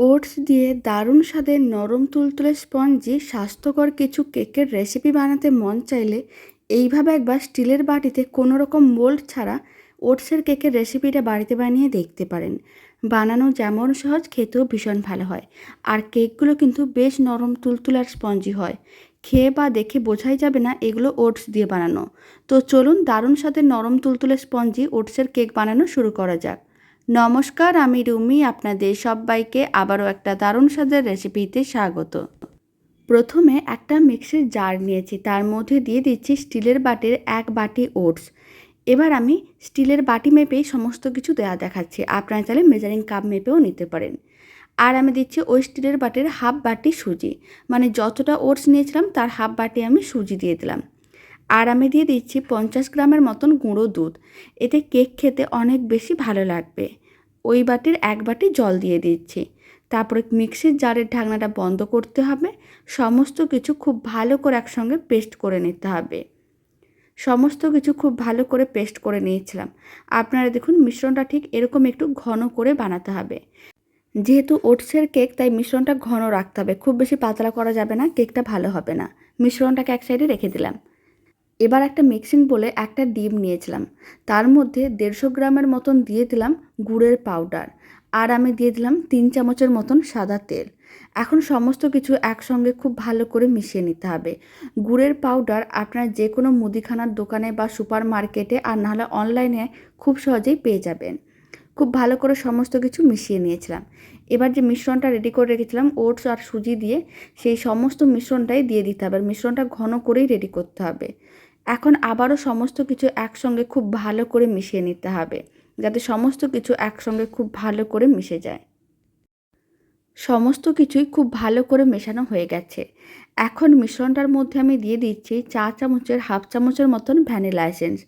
Oats দিয়ে দারুণ স্বাদের নরম তুলতুলে স্পঞ্জি, স্বাস্থ্যকর কিছু কেকের রেসিপি বানাতে মন চাইলে এইভাবে একবার স্টিলের বাটিতে কোনো রকম মোল্ড ছাড়া ওটসের কেকের রেসিপিটা বাড়িতে বানিয়ে দেখতে পারেন। বানানো যেমন সহজ, খেতেও ভীষণ ভালো হয়। আর কেকগুলো কিন্তু বেশ নরম তুলতুলার স্পঞ্জি হয়। খেয়ে বা দেখে বোঝাই যাবে না এগুলো ওটস দিয়ে বানানো। তো চলুন দারুণ স্বাদের নরম তুলতুলে স্পঞ্জি ওটসের কেক বানানো শুরু করা যাক। নমস্কার, আমি রুমি, আপনাদের সবাইকে আবারও একটা দারুণ স্বাদের রেসিপিতে স্বাগত। প্রথমে একটা মিক্সির জার নিয়েছি, তার মধ্যে দিয়ে দিচ্ছি স্টিলের বাটির এক বাটি ওটস। এবার আমি স্টিলের বাটি মেপেই সমস্ত কিছু দেওয়া দেখাচ্ছি, আপনারা চাইলে মেজারিং কাপ মেপেও নিতে পারেন। আর আমি দিচ্ছি ওই স্টিলের বাটির হাফ বাটি সুজি মানে যতটা ওটস নিয়েছিলাম, তার হাফ বাটি আমি সুজি দিয়ে দিলাম। আর আমি দিয়ে দিচ্ছি পঞ্চাশ গ্রামের মতন গুঁড়ো দুধ। এতে কেক খেতে অনেক বেশি ভালো লাগবে। ওই বাটির এক বাটি জল দিয়ে দিচ্ছি। তারপরে মিক্সির জারের ঢাকনাটা বন্ধ করতে হবে। সমস্ত কিছু খুব ভালো করে একসঙ্গে পেস্ট করে নিতে হবে। সমস্ত কিছু খুব ভালো করে পেস্ট করে নিয়েছিলাম। আপনারা দেখুন মিশ্রণটা ঠিক এরকম একটু ঘন করে বানাতে হবে। যেহেতু ওটসের কেক, তাই মিশ্রণটা ঘন রাখতে হবে। খুব বেশি পাতলা করা যাবে না, কেকটা ভালো হবে না। মিশ্রণটাকে এক সাইডে রেখে দিলাম। এবার একটা মিক্সিং বলে একটা ডিম নিয়েছিলাম। তার মধ্যে দেড়শো গ্রামের মতন দিয়ে দিলাম গুড়ের পাউডার আর আমি দিয়ে দিলাম তিন চামচের মতন সাদা তেল। এখন সমস্ত কিছু একসঙ্গে খুব ভালো করে মিশিয়ে নিতে হবে। গুড়ের পাউডার আপনার যে কোনো মুদিখানার দোকানে বা সুপার মার্কেটে আর নাহলে অনলাইনে খুব সহজেই পেয়ে যাবেন। খুব ভালো করে সমস্ত কিছু মিশিয়ে নিয়েছিলাম। এবার যে মিশ্রণটা রেডি করে রেখেছিলাম, ওটস আর সুজি দিয়ে সেই সমস্ত মিশ্রণটাই দিয়ে দিতে হবে। আর মিশ্রণটা ঘন করেই রেডি করতে হবে। এখন আবারও সমস্ত কিছু একসঙ্গে খুব ভালো করে মিশিয়ে নিতে হবে, যাতে সমস্ত কিছু একসঙ্গে খুব ভালো করে মিশে যায়। সমস্ত কিছুই খুব ভালো করে মেশানো হয়ে গেছে। এখন মিশ্রণটার মধ্যে আমি দিয়ে দিচ্ছি চা চামচের হাফ চামচের মতন ভ্যানিলা এসেন্স।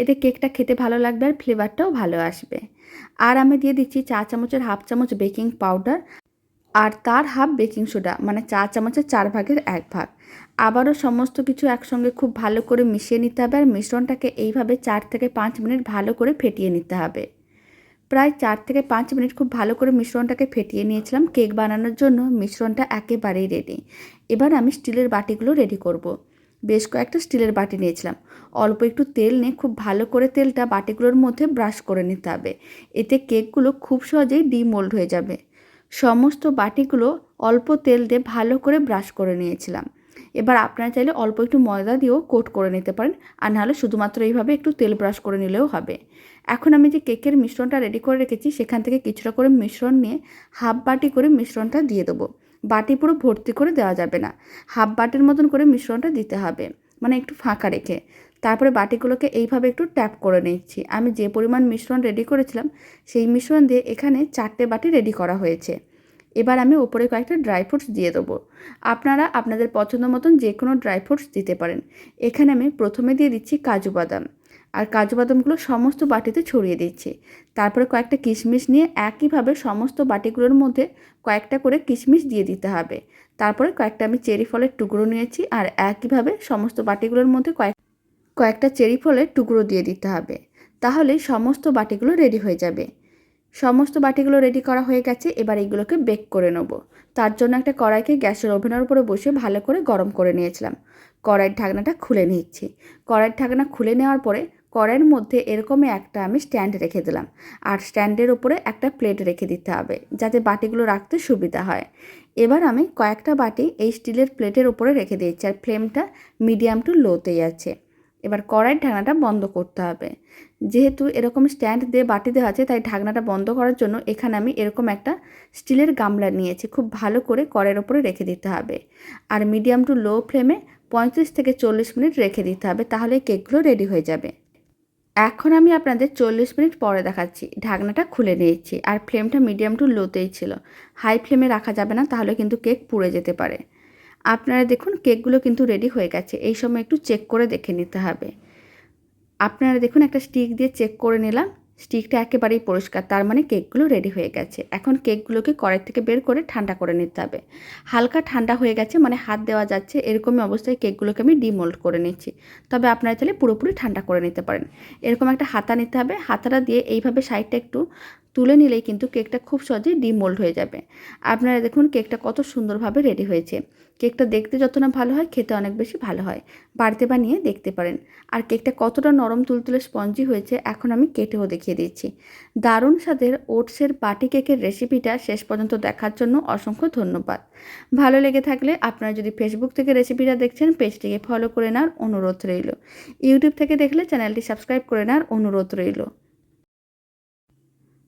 এতে কেকটা খেতে ভালো লাগবে আর ফ্লেভারটাও ভালো আসবে। আর আমি দিয়ে দিচ্ছি চা চামচের হাফ চামচ বেকিং পাউডার। আর তার হাফ বেকিং সোডা মানে চা চামচের চার ভাগের এক ভাগ। আবারও সমস্ত কিছু একসঙ্গে খুব ভালো করে মিশিয়ে নিতে হবে আর মিশ্রণটাকে এইভাবে চার থেকে পাঁচ মিনিট ভালো করে ফেটিয়ে নিতে হবে। প্রায় চার থেকে পাঁচ মিনিট খুব ভালো করে মিশ্রণটাকে ফেটিয়ে নিয়েছিলাম। কেক বানানোর জন্য মিশ্রণটা একেবারেই রেডি এবার আমি স্টিলের বাটিগুলো রেডি করব। বেশ কয়েকটা স্টিলের বাটি নিয়েছিলাম। অল্প একটু তেল নিয়ে খুব ভালো করে তেলটা বাটিগুলোর মধ্যে ব্রাশ করে নিতে হবে। এতে কেকগুলো খুব সহজেই ডিমোল্ড হয়ে যাবে। সমস্ত বাটিগুলো অল্প তেল দিয়ে ভালো করে ব্রাশ করে নিয়েছিলাম। এবার আপনারা চাইলে অল্প একটু ময়দা দিয়েও কোট করে নিতে পারেন, আর নাহলে শুধুমাত্র এইভাবে একটু তেল ব্রাশ করে নিলেও হবে। এখন আমি যে কেকের মিশ্রণটা রেডি করে রেখেছি, সেখান থেকে কিছুটা করে মিশ্রণ নিয়ে হাফ বাটি করে মিশ্রণটা দিয়ে দেবো। বাটি পুরো ভর্তি করে দেওয়া যাবে না। হাফ বাটির মতন করে মিশ্রণটা দিতে হবে মানে একটু ফাঁকা রেখে। তারপরে বাটিগুলোকে এইভাবে একটু ট্যাপ করে নিচ্ছি। আমি যে পরিমাণ মিশ্রণ রেডি করেছিলাম, সেই মিশ্রণ দিয়ে এখানে চারটে বাটি রেডি করা হয়েছে। এবার আমি ওপরে কয়েকটা ড্রাই ফ্রুটস দিয়ে দেবো। আপনারা আপনাদের পছন্দ মতন যে কোনো ড্রাই ফ্রুটস দিতে পারেন। এখানে আমি প্রথমে দিয়ে দিচ্ছি কাজু বাদাম। আর কাজু বাদামগুলো সমস্ত বাটিতে ছড়িয়ে দিচ্ছি। তারপরে কয়েকটা কিশমিশ নিয়ে একইভাবে সমস্ত বাটিগুলোর মধ্যে কয়েকটা করে কিশমিশ দিয়ে দিতে হবে। তারপরে কয়েকটা আমি চেরি ফলের টুকরো নিয়েছি আর একইভাবে সমস্ত বাটিগুলোর মধ্যে কয়েক কয়েকটা চেরি ফলের টুকরো দিয়ে দিতে হবে। তাহলেই সমস্ত বাটিগুলো রেডি হয়ে যাবে। সমস্ত বাটিগুলো রেডি করা হয়ে গেছে, এবার এইগুলোকে বেক করে নেব। তার জন্য একটা কড়াইকে গ্যাসের ওভেনের উপরে বসে ভালো করে গরম করে নিয়েছিলাম। কড়াইয়ের ঢাকনাটা খুলে নিচ্ছি। কড়াইয়ের ঢাকনা খুলে নেওয়ার পরে কড়াইয়ের মধ্যে এরকমই একটা আমি স্ট্যান্ড রেখে দিলাম। আর স্ট্যান্ডের উপরে একটা প্লেট রেখে দিতে হবে, যাতে বাটিগুলো রাখতে সুবিধা হয়। এবার আমি কয়েকটা বাটি এই স্টিলের প্লেটের উপরে রেখে দিয়েছি, আর ফ্লেমটা মিডিয়াম টু লোতেই আছে। এবার কড়াইয়ের ঢাকনাটা বন্ধ করতে হবে। যেহেতু এরকম স্ট্যান্ড দিয়ে বাটি দেওয়া আছে, তাই ঢাকনাটা বন্ধ করার জন্য এখানে আমি এরকম একটা স্টিলের গামলা নিয়েছি। খুব ভালো করে কড়াইয়ের ওপরে রেখে দিতে হবে। আর মিডিয়াম টু লো ফ্লেমে পঁয়ত্রিশ থেকে চল্লিশ মিনিট রেখে দিতে হবে, তাহলে কেকগুলো রেডি হয়ে যাবে। এখন আমি আপনাদের চল্লিশ মিনিট পরে দেখাচ্ছি। ঢাকনাটা খুলে নিয়েছি। আর ফ্লেমটা মিডিয়াম টু লোতেই ছিল। হাই ফ্লেমে রাখা যাবে না, তাহলে কিন্তু কেক পুড়ে যেতে পারে। আপনারা দেখুন কেকগুলো কিন্তু রেডি হয়ে গেছে। এই সময় একটু চেক করে দেখে নিতে হবে। আপনারা দেখুন একটা স্টিক দিয়ে চেক করে নিলাম। স্টিকটা একেবারেই পরিষ্কার, তার মানে কেকগুলো রেডি হয়ে গেছে। এখন কেকগুলোকে কড়াই থেকে বের করে ঠান্ডা করে নিতে হবে। হালকা ঠান্ডা হয়ে গেছে মানে হাত দেওয়া যাচ্ছে, এরকমই অবস্থায় কেকগুলোকে আমি ডিমোল্ড করে নিচ্ছি। তবে আপনারা চাইলে পুরোপুরি ঠান্ডা করে নিতে পারেন। এরকম একটা হাতা নিতে হবে। হাতাটা দিয়ে এইভাবে সাইডটা একটু তুলে নিলেই কিন্তু কেকটা খুব সহজেই ডিমোল্ড হয়ে যাবে। আপনারা দেখুন কেকটা কত সুন্দরভাবে রেডি হয়েছে। কেকটা দেখতে যত না ভালো হয়, খেতে অনেক বেশি ভালো হয়। বাড়িতে বানিয়ে দেখতে পারেন। আর কেকটা কতটা নরম তুলতুলে স্পঞ্জি হয়েছে, এখন আমি কেটেও দেখিয়ে দিচ্ছি। দারুণ স্বাদের ওটসের বাটি কেকের রেসিপিটা শেষ পর্যন্ত দেখার জন্য অসংখ্য ধন্যবাদ। ভালো লেগে থাকলে আপনারা যদি ফেসবুক থেকে রেসিপিটা দেখছেন, পেজটিকে ফলো করে নেওয়ার অনুরোধ রইল। ইউটিউব থেকে দেখলে চ্যানেলটি সাবস্ক্রাইব করে নেওয়ার অনুরোধ রইল।